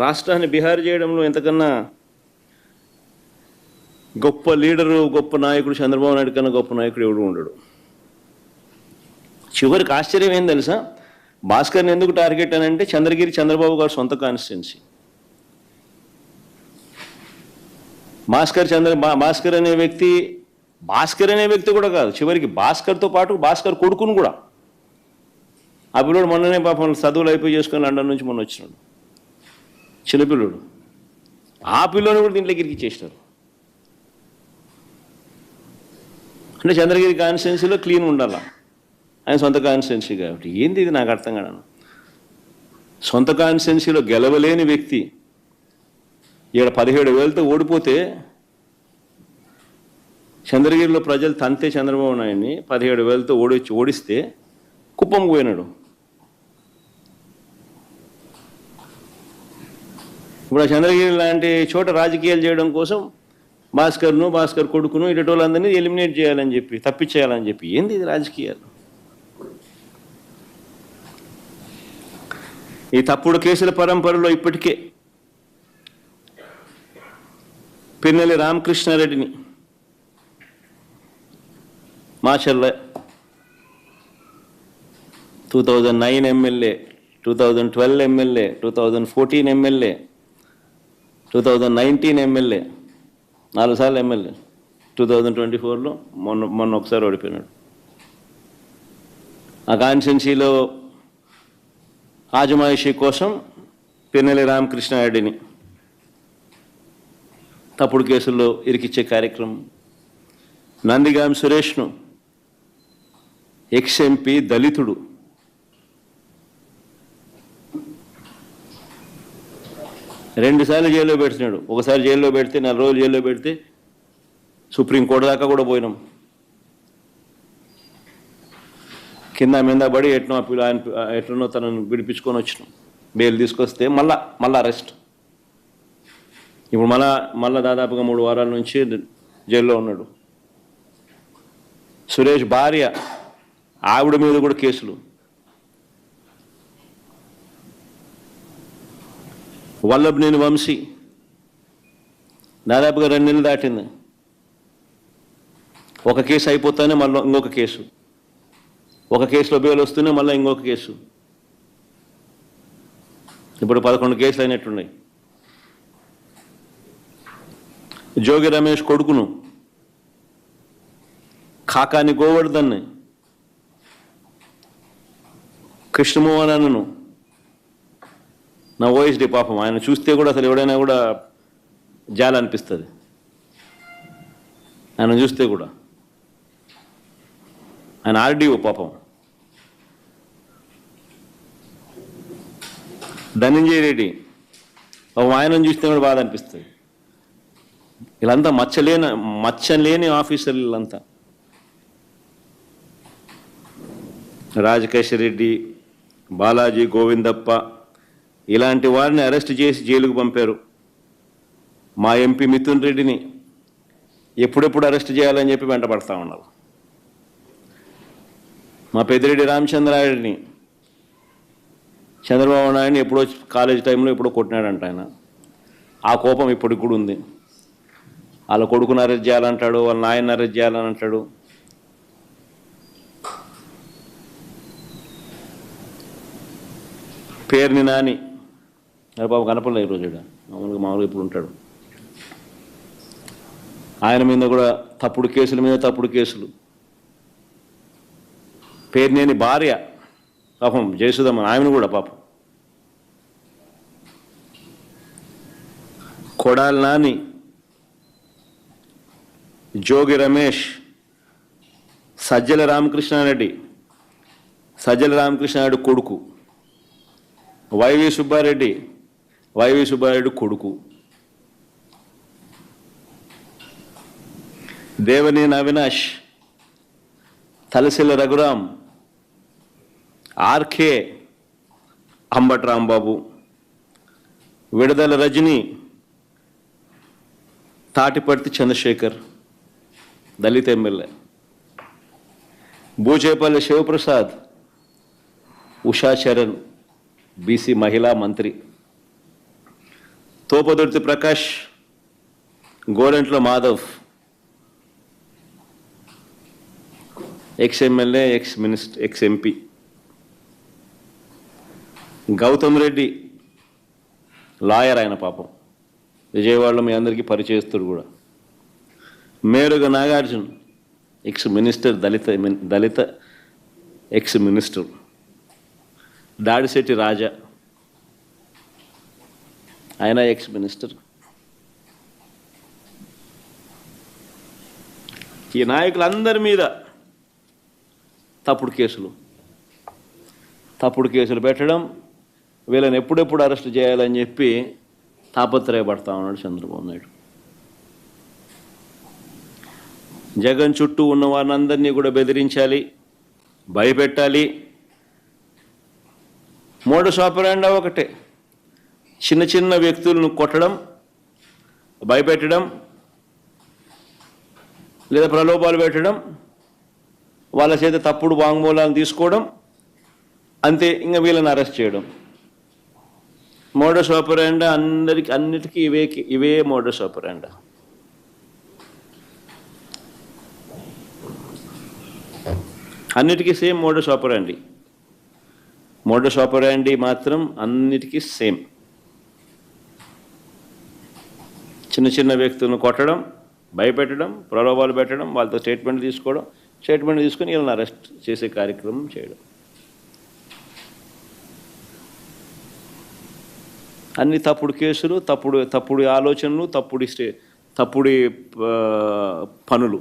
రాష్ట్రాన్ని బిహార్ చేయడంలో ఎంతకన్నా గొప్ప లీడరు గొప్ప నాయకుడు చంద్రబాబు నాయుడు కన్నా గొప్ప నాయకుడు ఎవడు ఉండడు. చివరికి ఆశ్చర్యం ఏం తెలుసా? భాస్కర్ని ఎందుకు టార్గెట్ అని అంటే చంద్రగిరి చంద్రబాబు గారు సొంత కాన్స్టిట్యున్సీ. భాస్కర్ చంద్ర భా- భాస్కర్ అనే వ్యక్తి భాస్కర్ అనే వ్యక్తి కూడా కాదు చివరికి భాస్కర్తో పాటు భాస్కర్ కొడుకును కూడా. ఆ పిల్లోడు మొన్ననే పాపం చదువులు అయిపోయి చేసుకొని లండన్ నుంచి మొన్న వచ్చినాడు. చిన్నపిల్లోడు. ఆ పిల్లని కూడా దీంట్లోకి ఇరికిచ్చేసినారు అంటే చంద్రగిరి కాన్స్టిట్యున్సీలో క్లీన్ ఉండాలా. ఆయన సొంత కాన్స్టిట్యున్సీ కాబట్టి. ఏంది ఇది? నాకు అర్థం కాదు. సొంత కాన్స్టిట్యున్సీలో గెలవలేని వ్యక్తి ఇక్కడ పదిహేడు వేలతో ఓడిపోతే చంద్రగిరిలో ప్రజలు తంతే చంద్రబాబు నాయుడిని పదిహేడు వేలతో ఓడి ఓడిస్తే కుప్పం పోయినాడు. ఇప్పుడు ఆ చంద్రగిరి లాంటి చోట రాజకీయాలు చేయడం కోసం భాస్కర్ను భాస్కర్ కొడుకును ఇటు ఎలిమినేట్ చేయాలని చెప్పి తప్పించేయాలని చెప్పి. ఏంది ఇది రాజకీయాలు? ఈ తప్పుడు కేసుల పరంపరలో ఇప్పటికే Pinnelli రామకృష్ణారెడ్డిని Macherla two thousand nine MLA two thousand twelve MLA two thousand fourteen MLA two thousand nineteen MLA నాలుగు సార్లు ఎమ్మెల్యే టూ థౌజండ్ ట్వంటీ ఫోర్లో మొన్న మొన్న ఒకసారి ఓడిపోయినాడు. ఆ కాన్స్టిట్యున్సీలో ఆజమాయిషీ కోసం పిన్నెల్లి రామకృష్ణారెడ్డిని తప్పుడు కేసుల్లో ఇరికిచ్చే కార్యక్రమం. నందిగాం సురేష్ను ఎక్స్ ఎంపీ దళితుడు రెండుసార్లు జైల్లో పెడుతున్నాడు ఒకసారి జైల్లో పెడితే నెల రోజులు జైల్లో పెడితే సుప్రీంకోర్టు దాకా కూడా పోయినాం. కింద మీద పడి ఎట్నో ఆ ఆయన ఎట్లనో తనను విడిపించుకొని వచ్చినాం. బెయిల్ తీసుకొస్తే మళ్ళా మళ్ళా అరెస్ట్. ఇప్పుడు మళ్ళా మళ్ళా దాదాపుగా మూడు వారాల నుంచి జైల్లో ఉన్నాడు. సురేష్ భార్య ఆవిడ మీద కూడా కేసులు. వల్లభనేని వంశీ దాదాపుగా రెండు నెలలు దాటింది. ఒక కేసు అయిపోతానే మళ్ళీ ఇంకొక కేసు. ఒక కేసులో బెయిల్ వస్తూనే మళ్ళీ ఇంకొక కేసు. ఇప్పుడు పదకొండు కేసులు అయినట్టున్నాయి. జోగి రమేష్ కొడుకును కాకాని గోవర్ధన్ని కృష్ణమోహన్ అన్నను నా ఓఎస్డి పాపం. ఆయన చూస్తే కూడా అసలు ఎవడైనా కూడా జాల అనిపిస్తుంది. ఆయన చూస్తే కూడా. ఆయన ఆర్డీఓ పాపం. ధనంజయ రెడ్డి. ఒక ఆయనను చూస్తే కూడా బాధ అనిపిస్తుంది. వీళ్ళంతా మచ్చలేని మచ్చలేని ఆఫీసర్లు వీళ్ళంతా. రాజకేశ్వర రెడ్డి బాలాజీ గోవిందప్ప ఇలాంటి వారిని అరెస్ట్ చేసి జైలుకు పంపారు. మా ఎంపీ మిథున్ రెడ్డిని ఎప్పుడెప్పుడు అరెస్ట్ చేయాలని చెప్పి వెంటపడతా ఉన్నారు. మా పెద్దిరెడ్డి రామచంద్రారెడ్డిని చంద్రబాబు నాయుడిని ఎప్పుడో కాలేజ్ టైంలో ఎప్పుడో కొట్టినాడంట ఆయన. ఆ కోపం ఇప్పటికి కూడా ఉంది. వాళ్ళ కొడుకుని అరెస్ట్ చేయాలంటాడు వాళ్ళ నాయన్ని అరెస్ట్ చేయాలని అంటాడు పేరుని నాని అరే బాబు కనపడలే ఈరోజు ఇక్కడ మామూలుగా మామూలుగా ఇప్పుడు ఉంటాడు. ఆయన మీద కూడా తప్పుడు కేసుల మీద తప్పుడు కేసులు. పేరునేని భార్య పాపం జయసుధమ్మ ఆమెను కూడా పాపం. కొడాలి నాని జోగి రమేష్ సజ్జల రామకృష్ణారెడ్డి సజ్జల రామకృష్ణారెడ్డి కొడుకు వైవి సుబ్బారెడ్డి వైవి సుబ్బారెడ్డి కొడుకు. దేవనేని అవినాష్ తలసిల రఘురాం ఆర్కే అంబట్ రాంబాబు విడదల రజని తాటిపర్తి చంద్రశేఖర్ దళిత ఎమ్మెల్యే. బూచేపల్లి శివప్రసాద్ ఉషా చరణ్ బీసీ మహిళా మంత్రి. Thopudurthi Prakash Gorantla Madhav. Ex MLA ex minister ex MP. Gautam Reddy lawyer ఆయన పాపం. విజయవాడలో మీ అందరికీ పరిచయస్తుడు కూడా. మేరుగ నాగార్జున్ ఎక్స్ మినిస్టర్ దళిత దళిత ఎక్స్ మినిస్టర్. దాడిశెట్టి రాజా. ఆయన ఎక్స్ మినిస్టర్. ఈ నాయకులందరి మీద తప్పుడు కేసులు. తప్పుడు కేసులు పెట్టడం వీళ్ళని ఎప్పుడెప్పుడు అరెస్ట్ చేయాలని చెప్పి తాపత్రయపడతా ఉన్నాడు చంద్రబాబు నాయుడు. జగన్ చుట్టూ ఉన్న వారిని కూడా బెదిరించాలి భయపెట్టాలి. మూడు షాపరాండా ఒకటే. చిన్న చిన్న వ్యక్తులను కొట్టడం భయపెట్టడం లేదా ప్రలోభాలు పెట్టడం వాళ్ళ చేత తప్పుడు వాంగ్మూలాలు తీసుకోవడం అంతే ఇంకా వీళ్ళని అరెస్ట్ చేయడం. మోడస్ ఆపరాండా అందరికి అన్నిటికీ ఇవే ఇవే మోడస్ ఆపరాండా. అన్నిటికీ same modus operandi. Modus operandi మాత్రం అన్నిటికీ సేమ్. చిన్న చిన్న వ్యక్తులను కొట్టడం భయపెట్టడం ప్రలోభాలు పెట్టడం వాళ్ళతో స్టేట్మెంట్ తీసుకోవడం స్టేట్మెంట్ తీసుకుని వీళ్ళని అరెస్ట్ చేసే కార్యక్రమం చేయడం. అన్ని తప్పుడు కేసులు తప్పుడు తప్పుడు ఆలోచనలు తప్పుడు స్టే తప్పుడు పనులు.